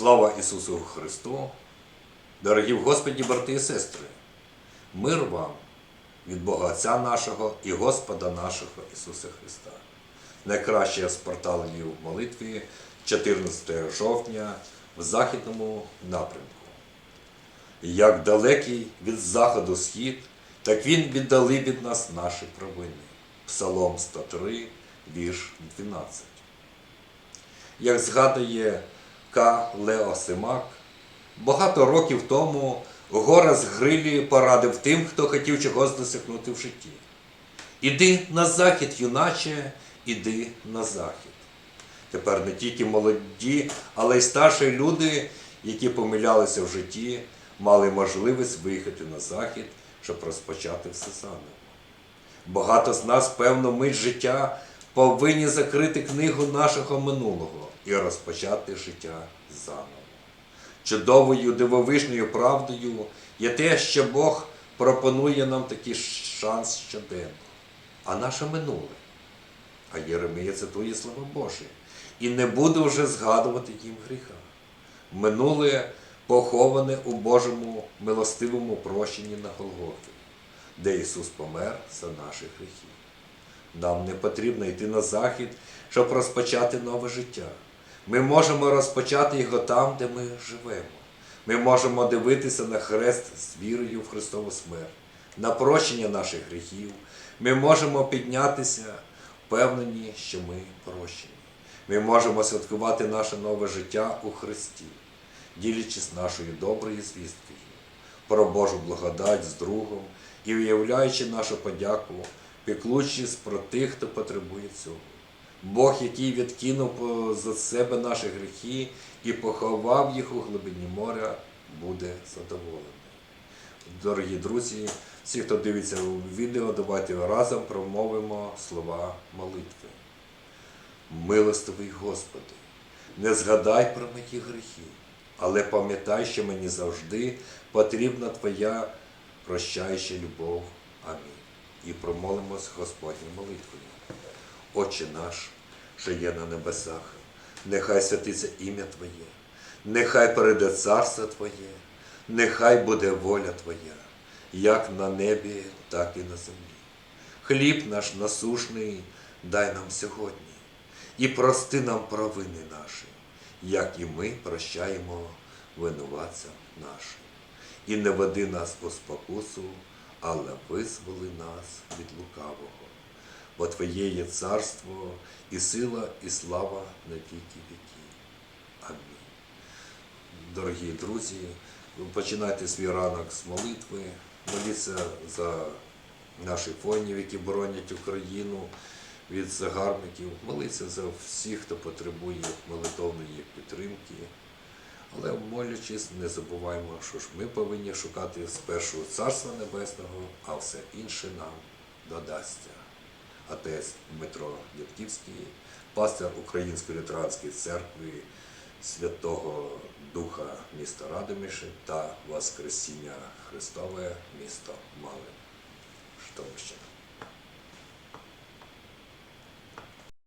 Слава Ісусу Христу! Дорогі в Господі, брати і сестри! Мир вам від Бога Отця нашого і Господа нашого Ісуса Христа. Найкраще з порталів молитві 14 жовтня в західному напрямку. Як далекий від заходу схід, так він віддали від нас наші провини. Псалом 103, вірш 12. Як згадує К. Лео Симак, багато років тому Горас Грилі порадив тим, хто хотів чогось досягнути в житті. Іди на захід, юначе, іди на захід. Тепер не тільки молоді, але й старші люди, які помилялися в житті, мали можливість виїхати на захід, щоб розпочати все заново. Багато з нас, певно, мить життя повинні закрити книгу нашого минулого і розпочати життя заново. Чудовою дивовижною правдою є те, що Бог пропонує нам такий шанс щоденно, а наше минуле. А Єремія цитує слова Божі. І не буде вже згадувати їм гріха. Минуле поховане у Божому милостивому прощенні на Голгофі, де Ісус помер за наші гріхи. Нам не потрібно йти на захід, щоб розпочати нове життя. Ми можемо розпочати його там, де ми живемо. Ми можемо дивитися на хрест з вірою в Христову смерть, на прощення наших гріхів. Ми можемо піднятися, впевнені, що ми прощені. Ми можемо святкувати наше нове життя у Христі, ділячись нашою доброю звісткою про Божу благодать з другом і виявляючи нашу подяку, піклуючись про тих, хто потребує цього. Бог, який відкинув за себе наші гріхи і поховав їх у глибині моря, буде задоволений. Дорогі друзі, всі, хто дивиться відео, давайте разом промовимо слова молитви. Милостивий Господи, не згадай про мої гріхи, але пам'ятай, що мені завжди потрібна Твоя прощаюча любов. Амінь. І промолимось Господньою молитвою. Отче наш, що є на небесах, нехай святиться ім'я Твоє, нехай перейде царство Твоє, нехай буде воля Твоя, як на небі, так і на землі. Хліб наш насушний дай нам сьогодні, і прости нам провини наші, як і ми прощаємо винуватцям нашим. І не веди нас у спокусу, але визволи нас від лукавого. Бо Твоє є царство, і сила, і слава на віки віки. Амінь. Дорогі друзі, починайте свій ранок з молитви, моліться за наших воїнів, які боронять Україну від загарбників, моліться за всіх, хто потребує молитовної підтримки. Але молячись, не забуваємо, що ж ми повинні шукати спершу Царства Небесного, а все інше нам додасться. Отець Дмитро Дядківський, пастир Української лютеранської церкви Святого Духа міста Радомиші та Воскресіння Христове місто Малин. Житомирщина.